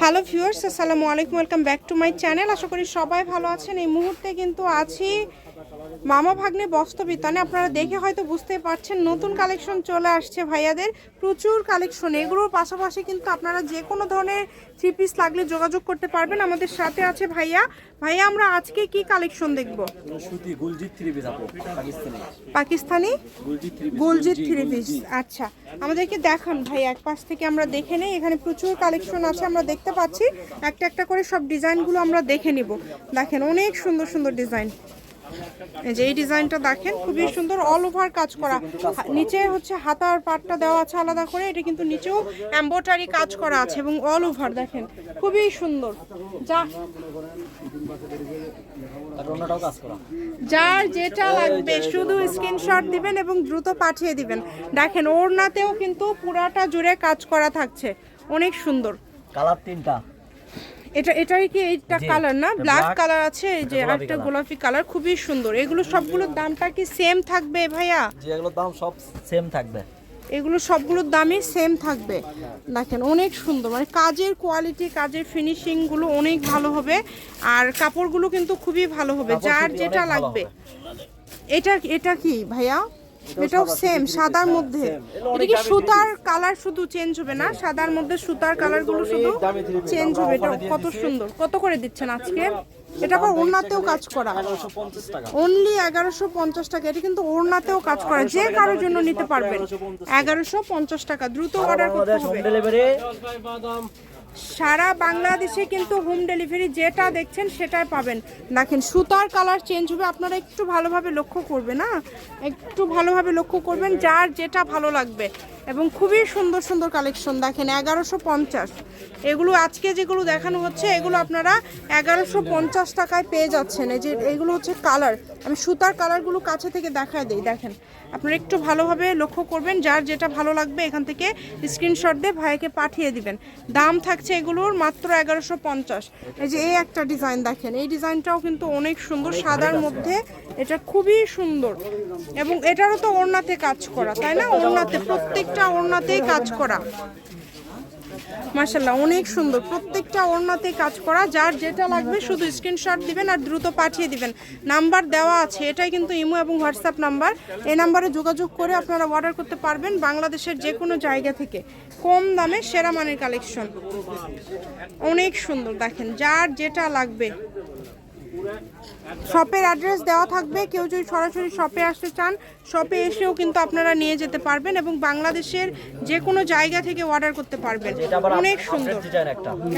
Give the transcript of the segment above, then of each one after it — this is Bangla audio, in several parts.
হ্যালো ভিউয়ার্স আসসালামু আলাইকুম welcome back to my channel আশা করি সবাই ভালো আছেন। এই মুহূর্তে কিন্তু আছি মামা ভাগ্নে বস্তবিতানে আপনারা দেখে হয়তো বুঝতে পারছেন নতুন কালেকশন চলে আসছে ভাইয়াদের। প্রচুর কালেকশন এগুলোর পাশাপাশি কিন্তু আপনারা যে কোনো ধরনের থ্রি পিস লাগলে যোগাযোগ করতে পারবেন। আমাদের সাথে আছে ভাইয়া। ভাইয়া আমরা আজকে কি কালেকশন দেখব? পাকিস্তানি। গোলজিৎ থ্রি পিস আচ্ছা আমাদেরকে দেখান ভাইয়া এক পাশ থেকে আমরা দেখে নেই। এখানে প্রচুর কালেকশন আছে। আমরা দেখতে পাচ্ছি, একটা একটা করে সব ডিজাইনগুলো আমরা দেখে নিব। দেখেন অনেক সুন্দর সুন্দর ডিজাইন। যে এই ডিজাইনটা দেখেন, খুবই সুন্দর অল ওভার কাজ করা। নিচে হচ্ছে হাতার পাটটা দেওয়া আছে আলাদা করে, এটা কিন্তু নিচেও এম্বোটারি কাজ করা আছে এবং অল ওভার দেখেন, খুবই সুন্দর। যা যার যেটা লাগবে, শুধু স্ক্রিনশট দিবেন এবং দ্রুত পাঠিয়ে দিবেন। দেখেন, ওড়নাতেও কিন্তু পুরাটা জুড়ে কাজ করা থাকছে। অনেক সুন্দর। কালার তিনটা। এটা এটাই কি এইটা কালার না? ব্ল্যাক কালার আছে এই যে একটা গোলাপি কালার খুবই সুন্দর। এগুলো সবগুলোর দামটা কি সেম থাকবে ভাইয়া? যে এগুলোর দাম সব সেম থাকবে। এগুলো সবগুলোর দামই সেম থাকবে। দেখেন অনেক সুন্দর। মানে কাজের কোয়ালিটি কাজের ফিনিশিংগুলো অনেক ভালো হবে আর কাপড়গুলো কিন্তু খুবই ভালো হবে। যার যেটা লাগবে। এটা এটা কি ভাইয়া? এটাও সেম সাদার মধ্যে। এটা কি সুতার কালার শুধু চেঞ্জ হবে না? সাদার মধ্যে সুতার কালারগুলো শুধু চেঞ্জ হবে। এটা কত সুন্দর। কত করে দিচ্ছেন আজকে? এটা আবার ওড়নাতেও কাজ করা। অনলি এগারোশো পঞ্চাশ টাকা। এটা কিন্তু ওড়নাতেও কাজ করা। যে কারোর জন্য নিতে পারবেন। এগারোশো পঞ্চাশ টাকা। দ্রুত অর্ডার করতে হবে। ডেলিভারি সারা বাংলাদেশে কিন্তু হোম ডেলিভারি যেটা দেখছেন সেটাই পাবেন। দেখেন, সুতার কালার চেঞ্জ হবে, আপনারা একটু ভালোভাবে লক্ষ্য করবে না? একটু ভালোভাবে লক্ষ্য করবেন, যার যেটা ভালো লাগবে। এবং খুবই সুন্দর সুন্দর কালেকশন দেখেন, এগারোশো পঞ্চাশ। এগুলো আজকে যেগুলো দেখানো হচ্ছে, এগুলো আপনারা এগারোশো পঞ্চাশ টাকায় পেয়ে যাচ্ছেন। এই যে, এগুলো হচ্ছে কালার আমি সুতার কালারগুলো কাছে থেকে দেখায় দিই, দেখেন। আপনারা একটু ভালোভাবে লক্ষ্য করবেন, যার যেটা ভালো লাগবে, এখান থেকে স্ক্রিনশট দিয়ে ভাইকে পাঠিয়ে দিবেন। দাম থাকছে এগুলোর মাত্র এগারোশো পঞ্চাশ। এই যে এই একটা ডিজাইন দেখেন, এই ডিজাইনটাও কিন্তু অনেক সুন্দর সাদার মধ্যে, এটা খুবই সুন্দর। এবং এটারও তো ওড়নাতে কাজ করা, তাই না? ওড়নাতে, প্রত্যেকটা ওড়নাতেই কাজ করা। মার্শাল্লাহ অনেক সুন্দর। প্রত্যেকটা ওড়নাতে কাজ করা, যার যেটা লাগবে শুধু স্ক্রিনশট দিবেন আর দ্রুত পাঠিয়ে দিবেন। নাম্বার দেওয়া আছে, এটাই কিন্তু ইমো এবং হোয়াটসঅ্যাপ নাম্বার। এই নাম্বারে যোগাযোগ করে আপনারা অর্ডার করতে পারবেন বাংলাদেশের যে কোনো জায়গা থেকে। কম দামে সেরা মানের কালেকশন অনেক সুন্দর, দেখেন, যার যেটা লাগবে। শপের অ্যাড্রেস দেওয়া থাকবে। কেউ যদি সরাসরি শপে আসতে চান শপে এসেও কিন্তু আপনারা নিয়ে যেতে পারবেন এবং বাংলাদেশের যে কোনো জায়গা থেকে অর্ডার করতে পারবেন। অনেক সুন্দর।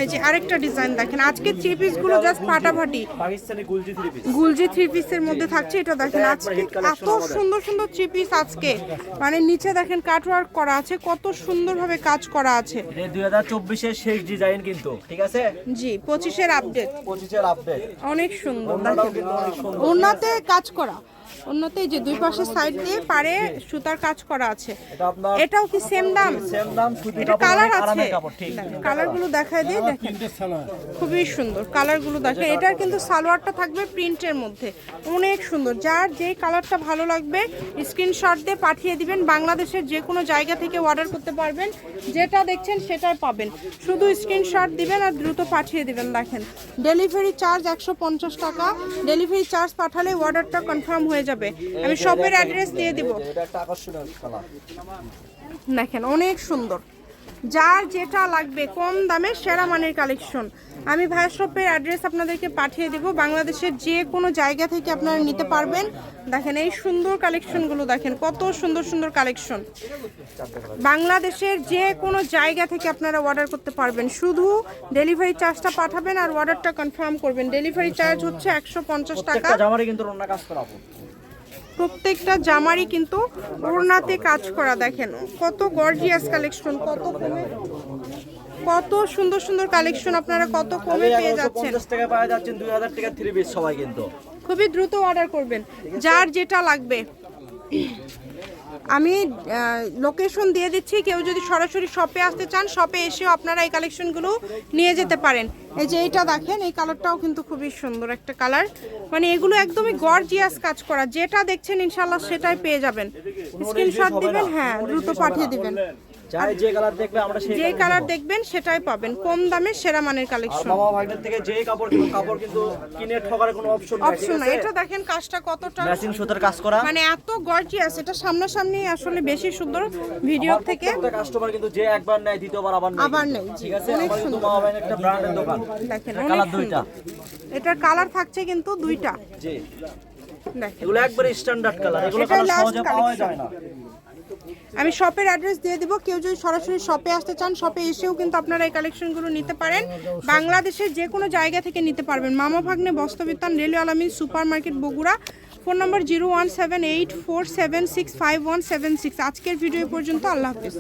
এই যে আরেকটা ডিজাইন দেখেন। আজকে থ্রি পিসগুলো জাস্ট ফাটাফাটি। গুলজি থ্রি পিসের মধ্যে থাকছে এটা দেখেন আজকে এত সুন্দর সুন্দর থ্রি পিস আজকে। মানে নিচে দেখেন কাটওয়ার্ক করা আছে কত সুন্দরভাবে কাজ করা আছে। দুই হাজার চব্বিশের শেষ ডিজাইন কিন্তু ঠিক আছে? জি পঁচিশের আপডেট পঁচিশের আপডেট অনেক সুন্দর। সুন্দর। ওনাতে কাজ করা। ওনাতে যে দুই পাশের সাইড দিয়ে পারে সুতার কাজ করা আছে। এটাও কি সেম দাম? সেম দাম এটা কালার আছে। আরামের কাপড় ঠিক। কালারগুলো দেখায় দিয়ে দেখেন। খুবই সুন্দর কালারগুলো দেখেন এটার কিন্তু সালোয়ারটা থাকবে প্রিন্টের মধ্যে। অনেক সুন্দর। যার যে কালারটা ভালো লাগবে স্ক্রিনশট দিয়ে পাঠিয়ে দিবেন। বাংলাদেশের যে কোনো জায়গা থেকে অর্ডার করতে পারবেন। যেটা দেখছেন সেটাই পাবেন। শুধু স্ক্রিনশট দিবেন আর দ্রুত পাঠিয়ে দিবেন দেখেন। ডেলিভারি চার্জ একশো পঞ্চাশ টাকা। ডেলিভারি চার্জ পাঠালে অর্ডারটা কনফার্ম হয়ে যাবে। আমি শপের অ্যাড্রেস দিয়ে দিব। দেখেন, অনেক সুন্দর। যার যেটা লাগবে, কম দামে সেরা মানের কালেকশন আমি ভাইয়া শপের অ্যাড্রেস আপনাদেরকে পাঠিয়ে দেব। বাংলাদেশের যে কোনো জায়গা থেকে আপনারা নিতে পারবেন। দেখেন, এই সুন্দর কালেকশনগুলো দেখেন, কত সুন্দর সুন্দর কালেকশন বাংলাদেশের যে কোনো জায়গা থেকে আপনারা অর্ডার করতে পারবেন। শুধু ডেলিভারি চার্জটা পাঠাবেন আর অর্ডারটা কনফার্ম করবেন। ডেলিভারি চার্জ হচ্ছে একশো পঞ্চাশ টাকা। কিন্তু প্রত্যেকটা জামারই কিন্তু ওড়নাতে কাজ করা দেখেন। কত গর্জিয়াস কালেকশন কত কমে কত সুন্দর সুন্দর কালেকশন আপনারা কত কমে পেয়ে যাচ্ছেন। পঞ্চাশ টাকা পাওয়া যাচ্ছেন দুই হাজার টাকা থ্রি পিস সবাই কিন্তু। খুবই দ্রুত অর্ডার করবেন। যার যেটা লাগবে। আমি লোকেশন দিয়ে দিচ্ছি কেউ যদি সরাসরি শপে আসতে চান শপে এসেও আপনারা এই কালেকশনগুলো নিয়ে যেতে পারেন। এই যে এইটা দেখেন এই কালারটাও কিন্তু খুবই সুন্দর একটা কালার মানে এগুলো একদমই গর্জিয়াস কাজ করা। যেটা দেখছেন ইনশাল্লাহ সেটাই পেয়ে যাবেন। স্ক্রিনশট দিবেন হ্যাঁ দ্রুত পাঠিয়ে দিবেন। চাই যে কালার দেখবে আমরা সেই যে কালার দেখবেন সেটাই পাবেন। কম দামে সেরা মানের কালেকশন ভাগ্নের থেকে যে কাপড় কাপড় কিন্তু কিনে ঠকার কোনো অপশন নাই অপশন আছে? এটা দেখেন কাজটা কতটা ম্যাচিং সুতার কাজ করা। মানে এত গর্জিয়াস এটা সামনাসামনি আসলে বেশি সুন্দর ভিডিও থেকে প্রত্যেকটা কাস্টমার কিন্তু যে একবার নেয় দ্বিতীয়বার আবার নেয়। আবার নেয়, ঠিক আছে? আমার কিন্তু ভাগ্নের একটা ব্র্যান্ডের দোকান। দেখেন কালার দুইটা। এটার কালার থাকছে কিন্তু দুইটা। জি। দেখেন। এগুলো একবারে স্ট্যান্ডার্ড কালার এগুলো কালার সহজে পাওয়া যায় না। আমি শপের অ্যাড্রেস দিয়ে দিব। কেউ যদি সরাসরি শপে আসতে চান শপে এসেও কিন্তু আপনারা এই কালেকশনগুলো নিতে পারেন। বাংলাদেশের যে কোনো জায়গা থেকে নিতে পারবেন। Mama Bhagne Bastrabitan railway Alamin super market Bogura. Phone number zero one seven eight four seven six five one seven six আজকের ভিডিও পর্যন্ত আল্লাহ হাফিজ।